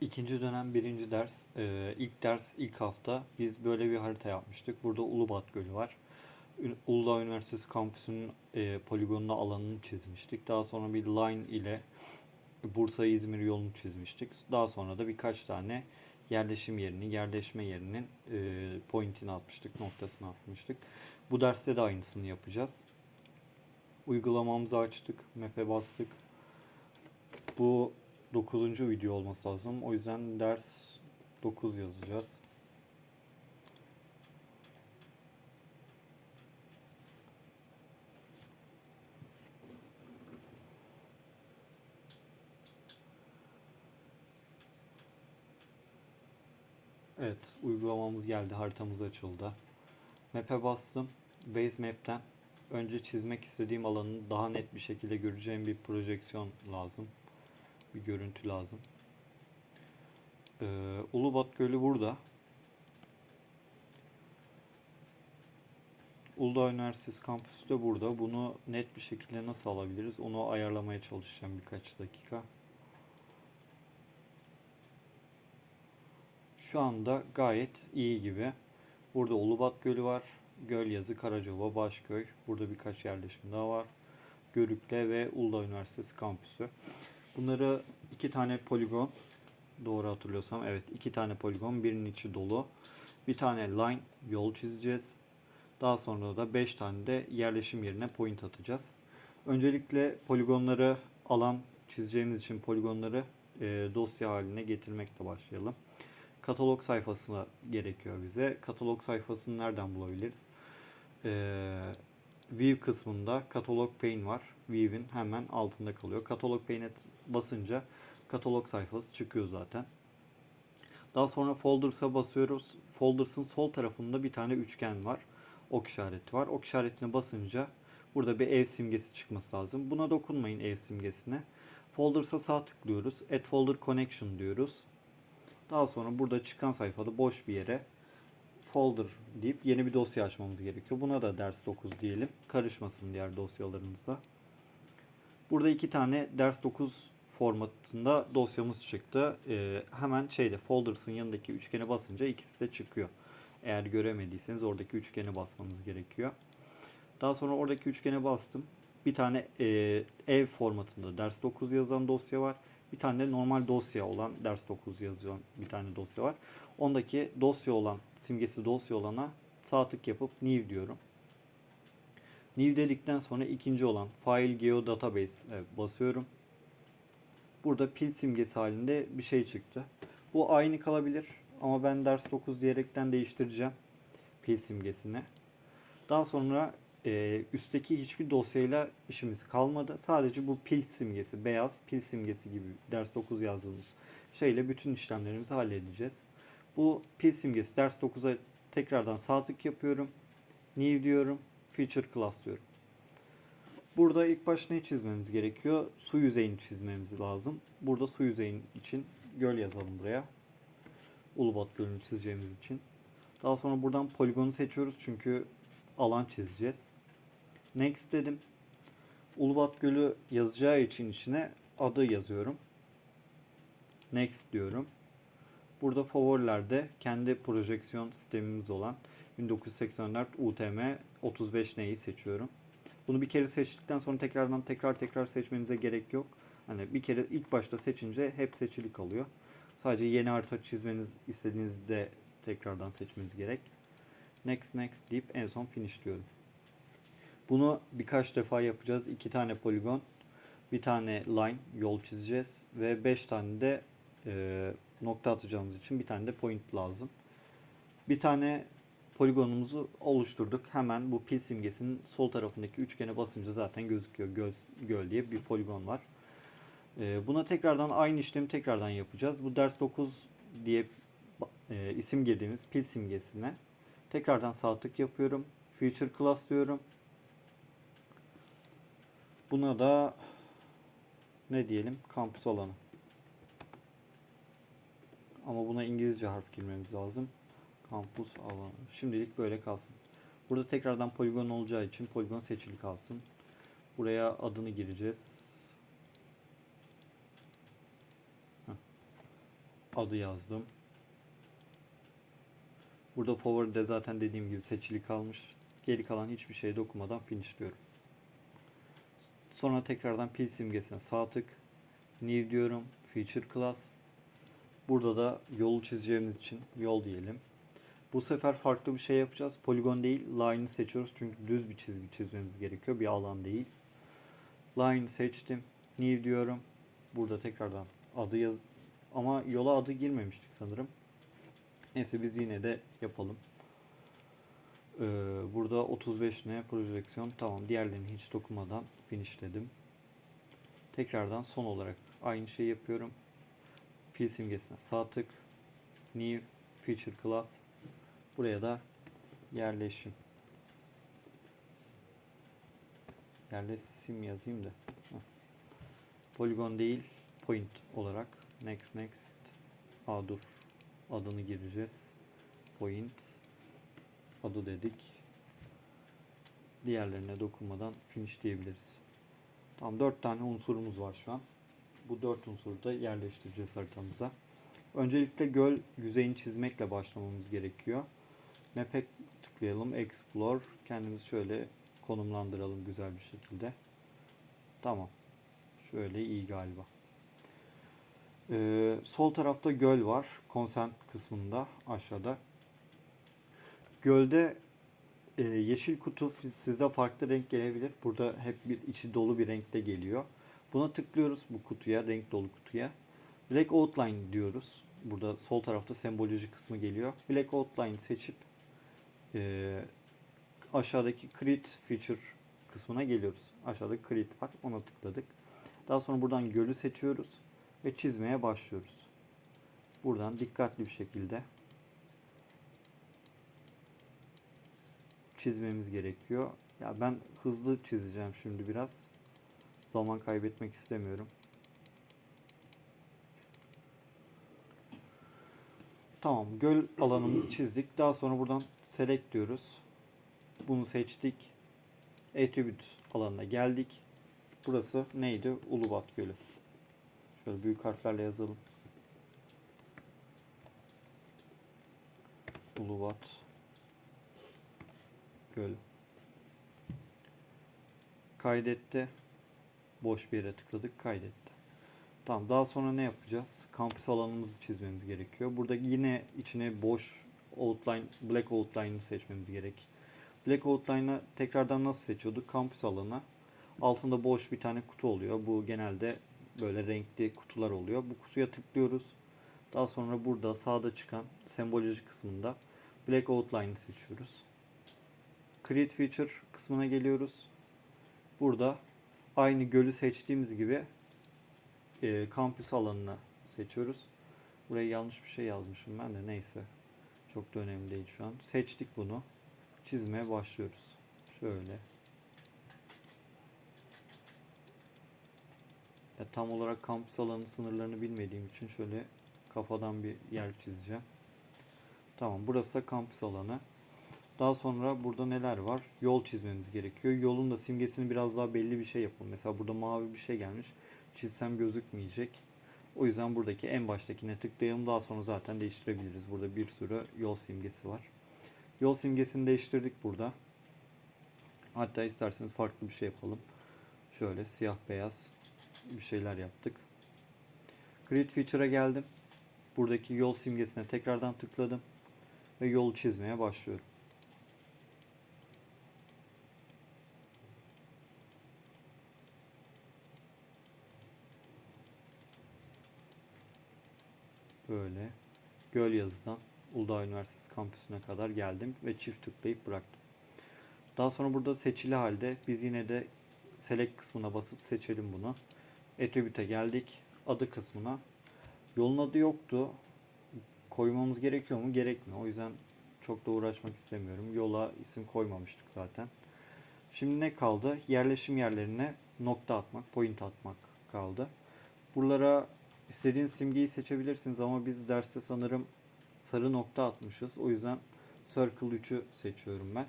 İkinci dönem birinci ders. Ee, ilk ders ilk hafta biz böyle bir harita yapmıştık. Burada Ulubat Gölü var. Uludağ Üniversitesi kampüsünün e, poligonuna alanını çizmiştik. Daha sonra bir line ile Bursa İzmir yolunu çizmiştik. Daha sonra da birkaç tane yerleşim yerini, yerleşme yerinin e, pointini atmıştık, noktasını atmıştık. Bu derste de aynısını yapacağız. Uygulamamızı açtık, map'e bastık. Bu 9. video olması lazım. O yüzden ders 9 yazacağız. Evet, uygulamamız geldi. Haritamız açıldı. Map'e bastım. Base Map'ten önce çizmek istediğim alanı daha net bir şekilde göreceğim bir projeksiyon lazım. Bir görüntü lazım. Ee, Ulubat Gölü burada. Uludağ Üniversitesi kampüsü de burada. Bunu net bir şekilde nasıl alabiliriz? Onu ayarlamaya çalışacağım birkaç dakika. Şu anda gayet iyi gibi. Burada Ulubat Gölü var. Gölyazı, Karacaova, Başköy. Burada birkaç yerleşim daha var. Görükle ve Uludağ Üniversitesi kampüsü. Bunları iki tane poligon doğru hatırlıyorsam evet iki tane poligon birinin içi dolu. Bir tane line yol çizeceğiz. Daha sonra da 5 tane de yerleşim yerine point atacağız. Öncelikle poligonları alan çizeceğimiz için poligonları e, dosya haline getirmekle başlayalım. Katalog sayfasına gerekiyor bize. Katalog sayfasını nereden bulabiliriz? Ee, View kısmında Katalog Pane var. View'in hemen altında kalıyor. Katalog Pane'e basınca katalog sayfası çıkıyor zaten. Daha sonra Folders'a basıyoruz. Folders'ın sol tarafında bir tane üçgen var. Ok işareti var. Ok işaretine basınca burada bir ev simgesi çıkması lazım. Buna dokunmayın ev simgesine. Folders'a sağ tıklıyoruz. Add Folder Connection diyoruz. Daha sonra burada çıkan sayfada boş bir yere folder deyip yeni bir dosya açmamız gerekiyor. Buna da ders 9 diyelim. Karışmasın diğer dosyalarımızla. Burada iki tane ders 9 formatında dosyamız çıktı. Ee, hemen şeyde folders'ın yanındaki üçgene basınca ikisi de çıkıyor. Eğer göremediyseniz oradaki üçgene basmanız gerekiyor. Daha sonra oradaki üçgene bastım. Bir tane e, ev formatında ders 9 yazan dosya var. Bir tane de normal dosya olan ders 9 yazan bir tane dosya var. Ondaki dosya olan simgesi dosya olana sağ tık yapıp new diyorum. New dedikten sonra ikinci olan File Geo Database basıyorum. Burada pil simgesi halinde bir şey çıktı. Bu aynı kalabilir ama ben ders 9 diyerekten değiştireceğim pil simgesini. Daha sonra e, üstteki hiçbir dosyayla işimiz kalmadı. Sadece bu pil simgesi, beyaz pil simgesi gibi ders 9 yazdığımız şeyle bütün işlemlerimizi halledeceğiz. Bu pil simgesi ders 9'a tekrardan sağ tık yapıyorum. New diyorum. Feature class diyorum. Burada ilk baş ne çizmemiz gerekiyor? Su yüzeyini çizmemiz lazım. Burada su yüzeyin için göl yazalım buraya. Ulubat Gölü'nü çizeceğimiz için. Daha sonra buradan poligonu seçiyoruz çünkü alan çizeceğiz. Next dedim. Ulubat Gölü yazacağı için içine adı yazıyorum. Next diyorum. Burada favorilerde kendi projeksiyon sistemimiz olan 1984 UTM 35N'yi seçiyorum. Bunu bir kere seçtikten sonra tekrardan tekrar tekrar seçmenize gerek yok. Hani bir kere ilk başta seçince hep seçili kalıyor. Sadece yeni harita çizmeniz istediğinizde tekrardan seçmeniz gerek. Next next deyip en son finish diyorum. Bunu birkaç defa yapacağız. İki tane poligon, bir tane line yol çizeceğiz ve beş tane de e, nokta atacağımız için bir tane de point lazım. Bir tane poligonumuzu oluşturduk. Hemen bu pil simgesinin sol tarafındaki üçgene basınca zaten gözüküyor. Göz, göl diye bir poligon var. E, buna tekrardan aynı işlemi tekrardan yapacağız. Bu ders 9 diye e, isim girdiğimiz pil simgesine tekrardan sağ tık yapıyorum. Feature class diyorum. Buna da ne diyelim? Kampüs alanı. Ama buna İngilizce harf girmemiz lazım. Kampüs alanı. Şimdilik böyle kalsın. Burada tekrardan poligon olacağı için poligon seçili kalsın. Buraya adını gireceğiz. Adı yazdım. Burada favoride zaten dediğim gibi seçili kalmış. Geri kalan hiçbir şeye dokunmadan finishliyorum. Sonra tekrardan pil simgesine sağ tık. New diyorum. Feature class. Burada da yolu çizeceğimiz için yol diyelim. Bu sefer farklı bir şey yapacağız. Poligon değil, line'ı seçiyoruz. Çünkü düz bir çizgi çizmemiz gerekiyor. Bir alan değil. Line seçtim. New diyorum. Burada tekrardan adı yaz ama yola adı girmemiştik sanırım. Neyse biz yine de yapalım. Ee, burada 35 ne projeksiyon tamam diğerlerini hiç dokunmadan finishledim. Tekrardan son olarak aynı şeyi yapıyorum. Pil simgesine sağ tık. New Feature Class. Buraya da yerleşim. Yerleşim yazayım da. Heh. Polygon değil, point olarak. Next, next. Aa dur. Adını gireceğiz. Point. Adı dedik. Diğerlerine dokunmadan finish diyebiliriz. Tamam 4 tane unsurumuz var şu an. Bu 4 unsuru da yerleştireceğiz haritamıza. Öncelikle göl yüzeyini çizmekle başlamamız gerekiyor. Map'e tıklayalım. Explore. Kendimizi şöyle konumlandıralım güzel bir şekilde. Tamam. Şöyle iyi galiba. Ee, sol tarafta göl var. Consent kısmında aşağıda. Gölde e, yeşil kutu sizde farklı renk gelebilir. Burada hep bir içi dolu bir renkte geliyor. Buna tıklıyoruz bu kutuya, renk dolu kutuya. Black Outline diyoruz. Burada sol tarafta semboloji kısmı geliyor. Black Outline seçip e, aşağıdaki Create Feature kısmına geliyoruz. Aşağıda Create var. Ona tıkladık. Daha sonra buradan gölü seçiyoruz ve çizmeye başlıyoruz. Buradan dikkatli bir şekilde çizmemiz gerekiyor. Ya ben hızlı çizeceğim şimdi biraz. Zaman kaybetmek istemiyorum. Tamam, göl alanımızı çizdik. Daha sonra buradan select diyoruz. Bunu seçtik. Attribute alanına geldik. Burası neydi? Ulubat Gölü. Şöyle büyük harflerle yazalım. Ulubat Göl. Kaydetti. Boş bir yere tıkladık. Kaydetti. Tamam. Daha sonra ne yapacağız? Kampüs alanımızı çizmemiz gerekiyor. Burada yine içine boş outline, black outline'ı seçmemiz gerek. Black outline'ı tekrardan nasıl seçiyorduk? Kampüs alanı. Altında boş bir tane kutu oluyor. Bu genelde böyle renkli kutular oluyor. Bu kutuya tıklıyoruz. Daha sonra burada sağda çıkan semboloji kısmında Black Outline'ı seçiyoruz. Create Feature kısmına geliyoruz. Burada aynı gölü seçtiğimiz gibi e, kampüs alanını seçiyoruz. Buraya yanlış bir şey yazmışım ben de neyse. Çok da önemli değil şu an. Seçtik bunu. Çizmeye başlıyoruz. Şöyle. Ya tam olarak kampüs alanı sınırlarını bilmediğim için şöyle kafadan bir yer çizeceğim. Tamam burası da kampüs alanı. Daha sonra burada neler var? Yol çizmemiz gerekiyor. Yolun da simgesini biraz daha belli bir şey yapalım. Mesela burada mavi bir şey gelmiş. Çizsem gözükmeyecek. O yüzden buradaki en baştakine tıklayalım. Daha sonra zaten değiştirebiliriz. Burada bir sürü yol simgesi var. Yol simgesini değiştirdik burada. Hatta isterseniz farklı bir şey yapalım. Şöyle siyah beyaz bir şeyler yaptık. Grid Feature'a geldim. Buradaki yol simgesine tekrardan tıkladım. Ve yolu çizmeye başlıyorum. Böyle Göl Yazı'dan Uludağ Üniversitesi kampüsüne kadar geldim ve çift tıklayıp bıraktım. Daha sonra burada seçili halde biz yine de select kısmına basıp seçelim bunu. Attribute'e geldik. Adı kısmına. Yolun adı yoktu. Koymamız gerekiyor mu? Gerekmiyor. O yüzden çok da uğraşmak istemiyorum. Yola isim koymamıştık zaten. Şimdi ne kaldı? Yerleşim yerlerine nokta atmak, point atmak kaldı. Buralara istediğiniz simgeyi seçebilirsiniz ama biz derste sanırım sarı nokta atmışız. O yüzden Circle 3'ü seçiyorum ben.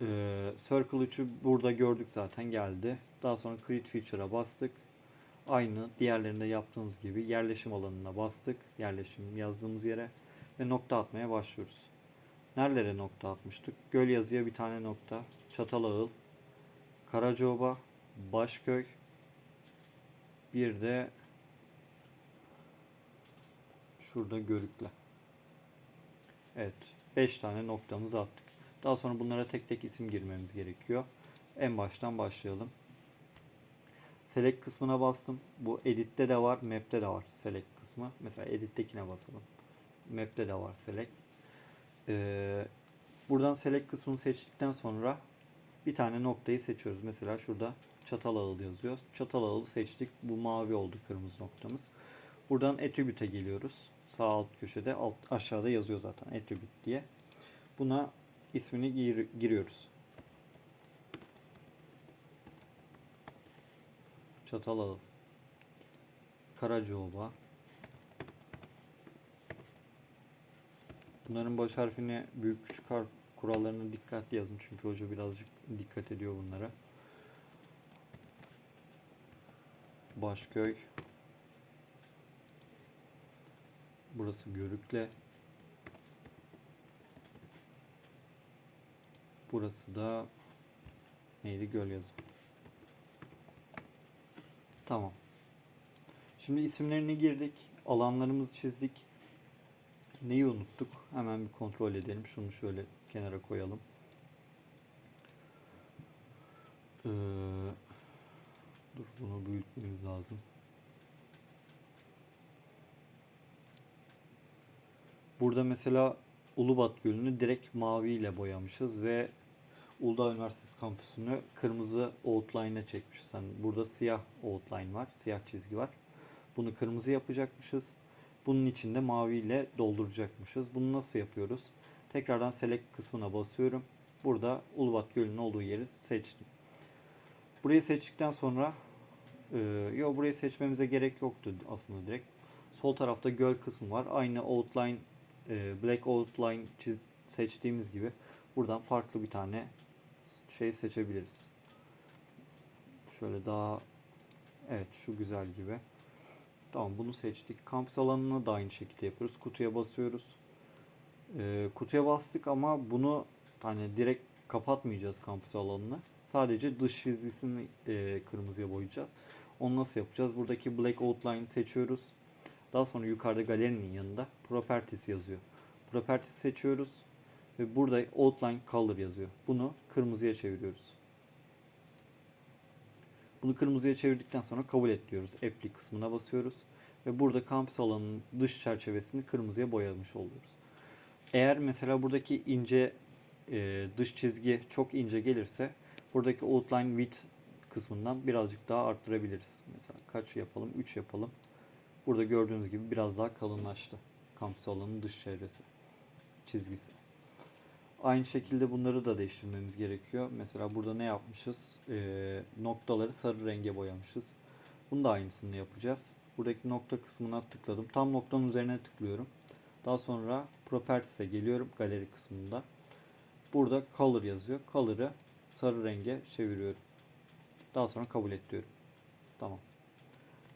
Ee, Circle 3'ü burada gördük zaten geldi. Daha sonra Create Feature'a bastık. aynı diğerlerinde yaptığımız gibi yerleşim alanına bastık. Yerleşim yazdığımız yere ve nokta atmaya başlıyoruz. Nerelere nokta atmıştık? Göl yazıya bir tane nokta. Çatalağıl, Karacaoba, Başköy, bir de şurada Görükle. Evet, 5 tane noktamızı attık. Daha sonra bunlara tek tek isim girmemiz gerekiyor. En baştan başlayalım. Select kısmına bastım. Bu edit'te de var, map'te de var select kısmı. Mesela edit'tekine basalım. Map'te de var select. Ee, buradan select kısmını seçtikten sonra bir tane noktayı seçiyoruz. Mesela şurada Çatalağıl yazıyor. Çatalağıl'ı seçtik. Bu mavi oldu kırmızı noktamız. Buradan attribute'e geliyoruz. Sağ alt köşede alt aşağıda yazıyor zaten attribute diye. Buna ismini gir- giriyoruz. Çatalağıl. Karacaoba. Bunların baş harfini büyük küçük harf kurallarını dikkatli yazın çünkü hoca birazcık dikkat ediyor bunlara. Başköy. Burası Görükle. Burası da neydi? Göl yazı. Tamam. Şimdi isimlerini girdik. Alanlarımızı çizdik. Neyi unuttuk? Hemen bir kontrol edelim. Şunu şöyle kenara koyalım. Ee, dur bunu büyütmemiz lazım. Burada mesela Ulubat Gölü'nü direkt mavi ile boyamışız ve Uludağ Üniversitesi kampüsünü kırmızı outline'e çekmişiz. Yani burada siyah outline var, siyah çizgi var. Bunu kırmızı yapacakmışız. Bunun içinde mavi ile dolduracakmışız. Bunu nasıl yapıyoruz? Tekrardan select kısmına basıyorum. Burada Ulubat Gölü'nün olduğu yeri seçtim. Burayı seçtikten sonra e, yo burayı seçmemize gerek yoktu aslında direkt. Sol tarafta göl kısmı var. Aynı outline e, black outline seçtiğimiz gibi buradan farklı bir tane şey seçebiliriz. Şöyle daha evet şu güzel gibi. Tamam bunu seçtik. Kampüs alanına da aynı şekilde yapıyoruz. Kutuya basıyoruz. Ee, kutuya bastık ama bunu hani direkt kapatmayacağız kampüs alanını. Sadece dış çizgisini e, kırmızıya boyayacağız. Onu nasıl yapacağız? Buradaki black outline seçiyoruz. Daha sonra yukarıda galerinin yanında properties yazıyor. Properties seçiyoruz ve burada outline color yazıyor. Bunu kırmızıya çeviriyoruz. Bunu kırmızıya çevirdikten sonra kabul et diyoruz. Apply kısmına basıyoruz. Ve burada kampüs alanının dış çerçevesini kırmızıya boyamış oluyoruz. Eğer mesela buradaki ince e, dış çizgi çok ince gelirse buradaki outline width kısmından birazcık daha arttırabiliriz. Mesela kaç yapalım? 3 yapalım. Burada gördüğünüz gibi biraz daha kalınlaştı. Kampüs alanının dış çevresi çizgisi. Aynı şekilde bunları da değiştirmemiz gerekiyor. Mesela burada ne yapmışız? Ee, noktaları sarı renge boyamışız. Bunu da aynısını yapacağız. Buradaki nokta kısmına tıkladım. Tam noktanın üzerine tıklıyorum. Daha sonra Properties'e geliyorum galeri kısmında. Burada Color yazıyor. Color'ı sarı renge çeviriyorum. Daha sonra kabul et diyorum. Tamam.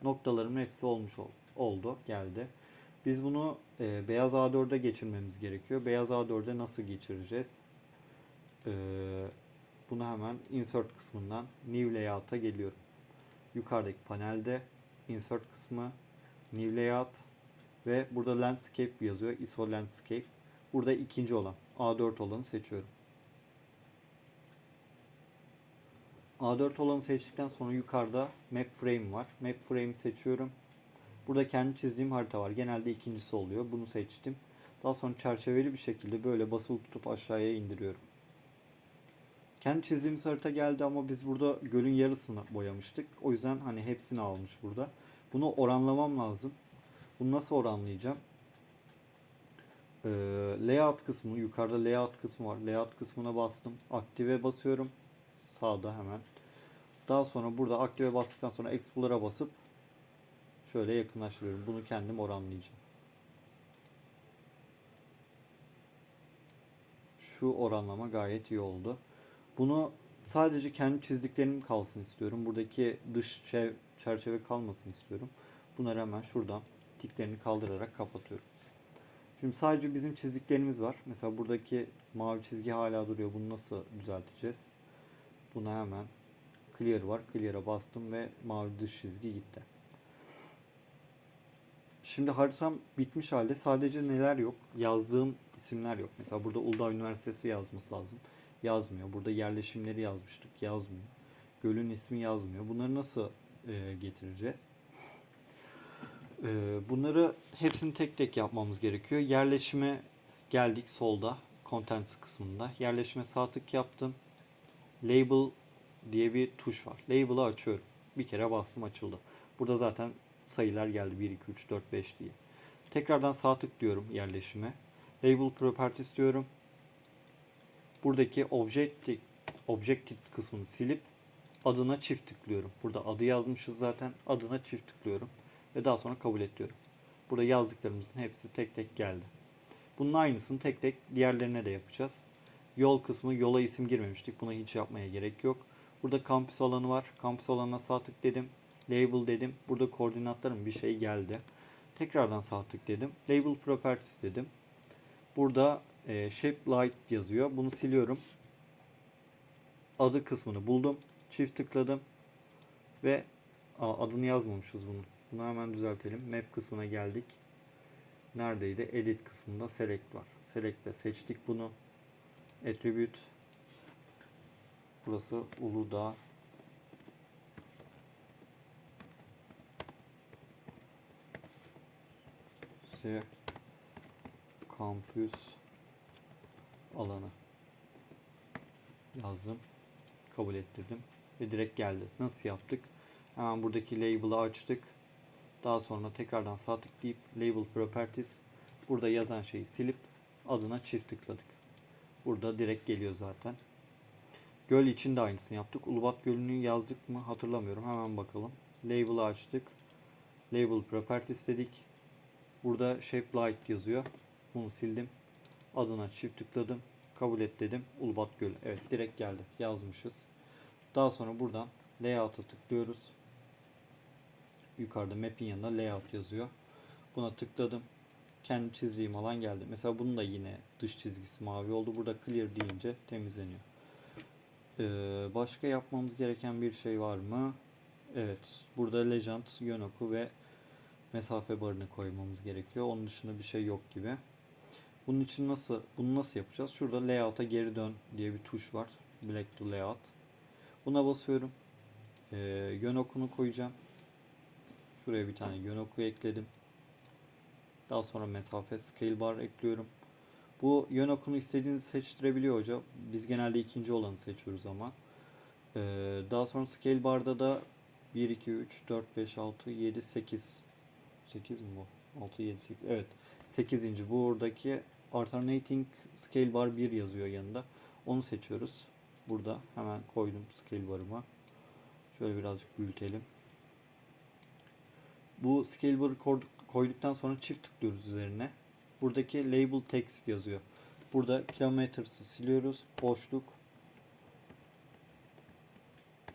Noktalarımın hepsi olmuş ol- oldu. Geldi. Biz bunu e, beyaz A4'e geçirmemiz gerekiyor. Beyaz A4'e nasıl geçireceğiz? E, bunu hemen insert kısmından new layout'a geliyorum. Yukarıdaki panelde insert kısmı new layout ve burada landscape yazıyor. ISO landscape. Burada ikinci olan A4 olanı seçiyorum. A4 olanı seçtikten sonra yukarıda map frame var. Map frame seçiyorum. Burada kendi çizdiğim harita var. Genelde ikincisi oluyor. Bunu seçtim. Daha sonra çerçeveli bir şekilde böyle basılı tutup aşağıya indiriyorum. Kendi çizdiğimiz harita geldi ama biz burada gölün yarısını boyamıştık. O yüzden hani hepsini almış burada. Bunu oranlamam lazım. Bunu nasıl oranlayacağım? Ee, layout kısmı, yukarıda layout kısmı var. Layout kısmına bastım. Aktive basıyorum. Sağda hemen. Daha sonra burada aktive bastıktan sonra Explorer'a basıp şöyle yakınlaştırıyorum. Bunu kendim oranlayacağım. Şu oranlama gayet iyi oldu. Bunu Sadece kendi çizdiklerim kalsın istiyorum. Buradaki dış çev- çerçeve kalmasın istiyorum. Bunları hemen şuradan tiklerini kaldırarak kapatıyorum. Şimdi sadece bizim çizdiklerimiz var. Mesela buradaki mavi çizgi hala duruyor. Bunu nasıl düzelteceğiz? Buna hemen clear var. Clear'a bastım ve mavi dış çizgi gitti. Şimdi haritam bitmiş halde sadece neler yok? Yazdığım isimler yok. Mesela burada Uludağ Üniversitesi yazması lazım. Yazmıyor. Burada yerleşimleri yazmıştık. Yazmıyor. Gölün ismi yazmıyor. Bunları nasıl e, getireceğiz? E, bunları hepsini tek tek yapmamız gerekiyor. Yerleşime geldik solda. Contents kısmında. Yerleşime sağ tık yaptım. Label diye bir tuş var. Label'ı açıyorum. Bir kere bastım açıldı. Burada zaten sayılar geldi. 1, 2, 3, 4, 5 diye. Tekrardan sağ tık diyorum yerleşime. Label Properties diyorum. Buradaki Objective, Objective kısmını silip adına çift tıklıyorum. Burada adı yazmışız zaten. Adına çift tıklıyorum. Ve daha sonra kabul et diyorum. Burada yazdıklarımızın hepsi tek tek geldi. Bunun aynısını tek tek diğerlerine de yapacağız. Yol kısmı yola isim girmemiştik. Buna hiç yapmaya gerek yok. Burada kampüs alanı var. Kampüs alanına sağ tık dedim. Label dedim. Burada koordinatlarım bir şey geldi. Tekrardan sağ tık dedim. Label properties dedim. Burada e, shape light yazıyor. Bunu siliyorum. Adı kısmını buldum. Çift tıkladım. Ve Aa, adını yazmamışız bunun. Bunu hemen düzeltelim. Map kısmına geldik. Neredeydi? Edit kısmında select var. Select'le seçtik bunu. Attribute Burası Uludağ Se kampüs alanı yazdım. Kabul ettirdim ve direkt geldi. Nasıl yaptık? Hemen buradaki label'ı açtık. Daha sonra tekrardan sağ tıklayıp label properties burada yazan şeyi silip adına çift tıkladık. Burada direkt geliyor zaten. Göl için de aynısını yaptık. Ulubat Gölü'nü yazdık mı hatırlamıyorum. Hemen bakalım. Label'ı açtık. Label properties dedik. Burada shape light yazıyor. Bunu sildim. Adına çift tıkladım. Kabul et dedim. Ulubat Gölü. Evet direkt geldi. Yazmışız. Daha sonra buradan layout'a tıklıyoruz. Yukarıda map'in yanında layout yazıyor. Buna tıkladım. Kendi çizdiğim alan geldi. Mesela bunun da yine dış çizgisi mavi oldu. Burada clear deyince temizleniyor. Ee, başka yapmamız gereken bir şey var mı? Evet. Burada legend, yön oku ve mesafe barını koymamız gerekiyor. Onun dışında bir şey yok gibi. Bunun için nasıl bunu nasıl yapacağız? Şurada layout'a geri dön diye bir tuş var. Black to layout. Buna basıyorum. Ee, yön okunu koyacağım. Şuraya bir tane yön oku ekledim. Daha sonra mesafe scale bar ekliyorum. Bu yön okunu istediğinizi seçtirebiliyor hoca. Biz genelde ikinci olanı seçiyoruz ama. Ee, daha sonra scale barda da 1, 2, 3, 4, 5, 6, 7, 8. 8 mi bu? 6, 7, 8. Evet. 8. Buradaki alternating scale bar 1 yazıyor yanında. Onu seçiyoruz. Burada hemen koydum scale barıma. Şöyle birazcık büyütelim. Bu scale koyduktan sonra çift tıklıyoruz üzerine. Buradaki label text yazıyor. Burada kilometres'i siliyoruz. Boşluk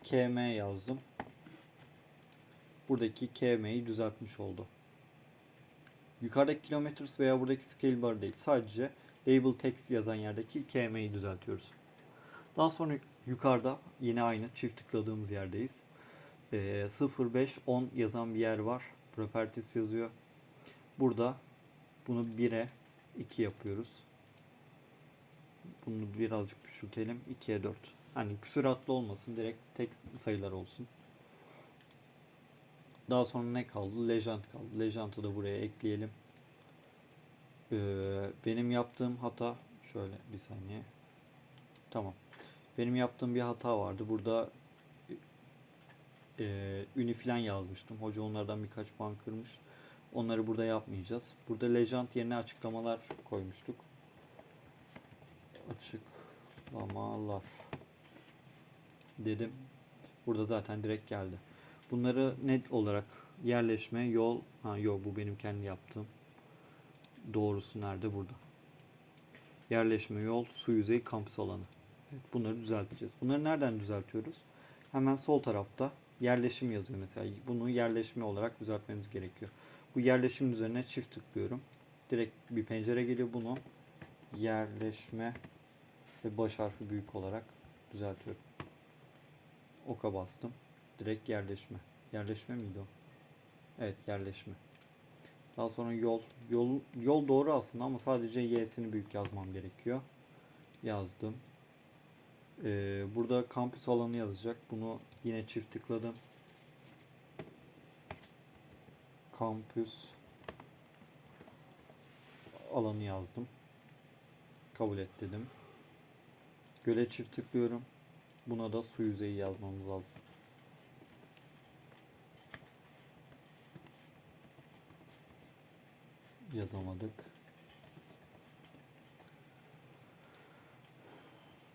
km yazdım. Buradaki km'yi düzeltmiş oldu. Yukarıdaki kilometers veya buradaki scale bar değil. Sadece label text yazan yerdeki km'yi düzeltiyoruz. Daha sonra yukarıda yine aynı çift tıkladığımız yerdeyiz. Ee, 0, 5, 10 yazan bir yer var. Properties yazıyor. Burada bunu 1'e 2 yapıyoruz. Bunu birazcık küçültelim. 2'ye 4. Hani küsuratlı olmasın. Direkt tek sayılar olsun. Daha sonra ne kaldı? Legend kaldı. Legend'ı da buraya ekleyelim. Ee, benim yaptığım hata şöyle bir saniye. Tamam. Benim yaptığım bir hata vardı. Burada e, ünü falan yazmıştım. Hoca onlardan birkaç puan kırmış. Onları burada yapmayacağız. Burada legend yerine açıklamalar koymuştuk. Açıklamalar dedim. Burada zaten direkt geldi. Bunları net olarak yerleşme, yol, ha yok bu benim kendi yaptığım. Doğrusu nerede? Burada. Yerleşme, yol, su yüzeyi, kampüs alanı. Evet, bunları düzelteceğiz. Bunları nereden düzeltiyoruz? Hemen sol tarafta yerleşim yazıyor mesela. Bunu yerleşme olarak düzeltmemiz gerekiyor. Bu yerleşim üzerine çift tıklıyorum. Direkt bir pencere geliyor. Bunu yerleşme ve baş harfi büyük olarak düzeltiyorum. Oka bastım. Direkt yerleşme. Yerleşme miydi o? Evet yerleşme. Daha sonra yol. Yol, yol doğru aslında ama sadece y'sini büyük yazmam gerekiyor. Yazdım. Ee, burada kampüs alanı yazacak. Bunu yine çift tıkladım. Kampüs alanı yazdım. Kabul et dedim. Göle çift tıklıyorum. Buna da su yüzeyi yazmamız lazım. Yazamadık.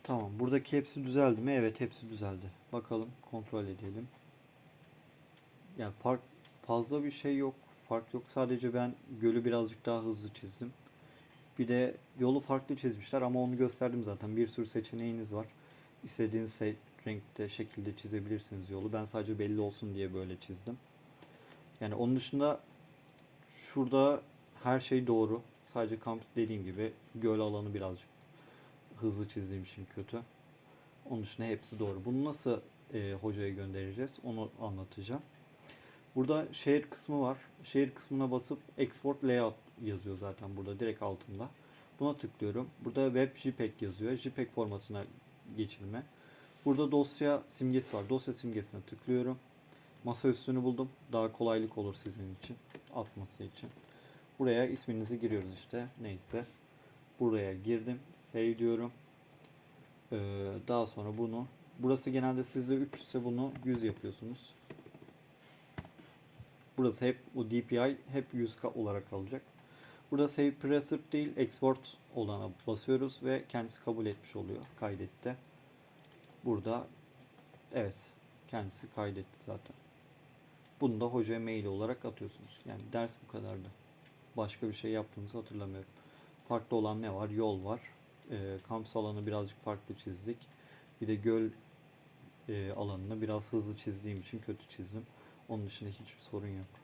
Tamam. Buradaki hepsi düzeldi mi? Evet hepsi düzeldi. Bakalım kontrol edelim. Yani fark fazla bir şey yok. Fark yok. Sadece ben gölü birazcık daha hızlı çizdim. Bir de yolu farklı çizmişler ama onu gösterdim zaten. Bir sürü seçeneğiniz var. İstediğiniz renkte, şekilde çizebilirsiniz yolu. Ben sadece belli olsun diye böyle çizdim. Yani onun dışında şurada her şey doğru. Sadece kamp dediğim gibi göl alanı birazcık hızlı çizdiğim için kötü. Onun dışında hepsi doğru. Bunu nasıl e, hocaya göndereceğiz onu anlatacağım. Burada şehir kısmı var. Şehir kısmına basıp export layout yazıyor zaten burada direkt altında. Buna tıklıyorum. Burada web JPEG yazıyor. JPEG formatına geçilme. Burada dosya simgesi var. Dosya simgesine tıklıyorum. Masa üstünü buldum. Daha kolaylık olur sizin için. Atması için. Buraya isminizi giriyoruz işte. Neyse. Buraya girdim. Save diyorum. Ee, daha sonra bunu burası genelde sizde 3 ise bunu 100 yapıyorsunuz. Burası hep o DPI hep 100 ka- olarak kalacak. Burada save preset değil export olana basıyoruz ve kendisi kabul etmiş oluyor. Kaydetti. Burada evet kendisi kaydetti zaten. Bunu da hocaya mail olarak atıyorsunuz. Yani ders bu kadardı. Başka bir şey yaptığımızı hatırlamıyorum. Farklı olan ne var? Yol var. E, kampüs alanı birazcık farklı çizdik. Bir de göl e, alanını biraz hızlı çizdiğim için kötü çizdim. Onun dışında hiçbir sorun yok.